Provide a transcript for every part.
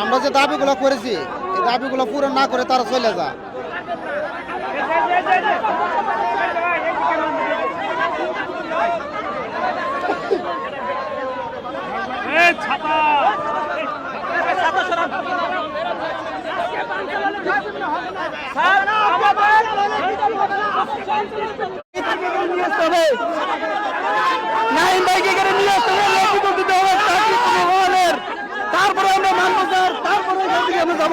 আমরা যে দাবিগুলো করেছি এই দাবিগুলো পূরণ না করে তারা চলে যা ভাইকে এখানে নিয়ে আসতে হবে লিখিত দিতে হবে চাকরি পরিবহনের তারপরে আমরা মানবো স্যার তারপরে এখান থেকে আমরা যাব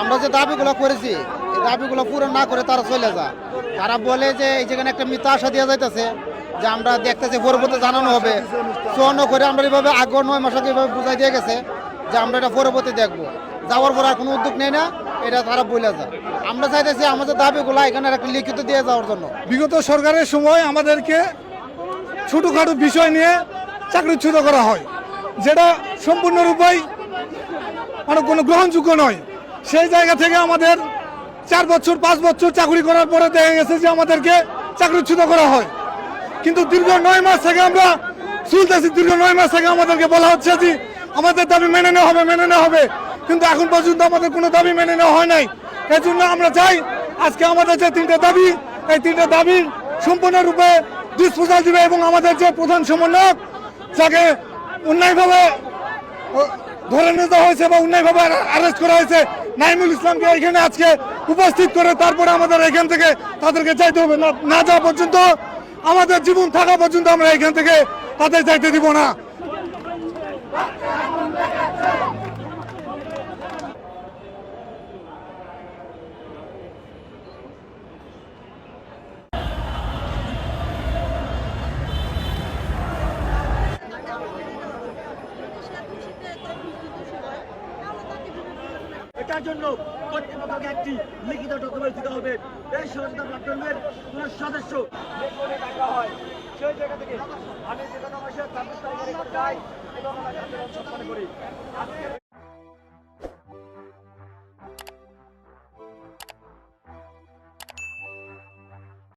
আমরা যে দাবিগুলো করেছি, এই দাবিগুলো পূরণ না করে তারা চলে যা। তারা বলে যে এই যেখানে একটা মিথ্যা আশা দেওয়া যাইতেছে, যে আমরা দেখতেছি পরবর্তী জানানো হবে। চুয়ান্ন করে আমরা এইভাবে আগ্রহ নয় মাস এইভাবে বুঝাই দিয়ে গেছে, যে আমরা এটা পরবর্তী দেখব। যাওয়ার পর আর কোনো উদ্যোগ নেই না। এটা তারা বলে যায়। আমরা চাইতেছি আমাদের দাবিগুলো এখানে একটা লিখিত দিয়ে যাওয়ার জন্য। বিগত সরকারের সময় আমাদেরকে ছোটোখাটো বিষয় নিয়ে চাকরিচ্যুত করা হয়, যেটা সম্পূর্ণরূপেই মানে কোনো গ্রহণযোগ্য নয়। সেই জায়গা থেকে আমাদের চার বছর, পাঁচ বছর চাকরি করার পরে দেখা গেছে যে আমাদেরকে চাকরিচ্যুত করা হয়। কিন্তু দীর্ঘ নয় মাস থেকে আমরা শুনতেছি দীর্ঘ নয় মাস থেকে আমাদেরকে বলা হচ্ছে যে আমাদের দাবি মেনে নেওয়া হবে, মেনে নেওয়া হবে। কিন্তু এখন পর্যন্ত আমাদের কোনো দাবি মেনে নেওয়া হয় নাই। এর জন্য আমরা চাই আজকে আমাদের যে তিনটে দাবি, এই তিনটে দাবি সম্পূর্ণরূপে ডিসপোজাল দিবে এবং আমাদের যে প্রধান সমন্বয়ক, যাকে অন্যায়ভাবে ধরে যাওয়া হয়েছে বা অন্যায়ভাবে অ্যারেস্ট করা হয়েছে, নাইমুল ইসলামকে এখানে আজকে উপস্থিত করে তারপরে আমাদের এখান থেকে তাদেরকে চাইতে হবে। না যাওয়া পর্যন্ত, আমাদের জীবন থাকা পর্যন্ত আমরা এখান থেকে তাদের চাইতে দিব না। এটার জন্য কর্তৃপক্ষকে একটি লিখিত ডকুমেন্ট দিতে হবে। এই সচেতন প্ল্যাটফর্মের কোন সদস্য হয় সেই জায়গা থেকে আমি যাই এবং আমরা করি।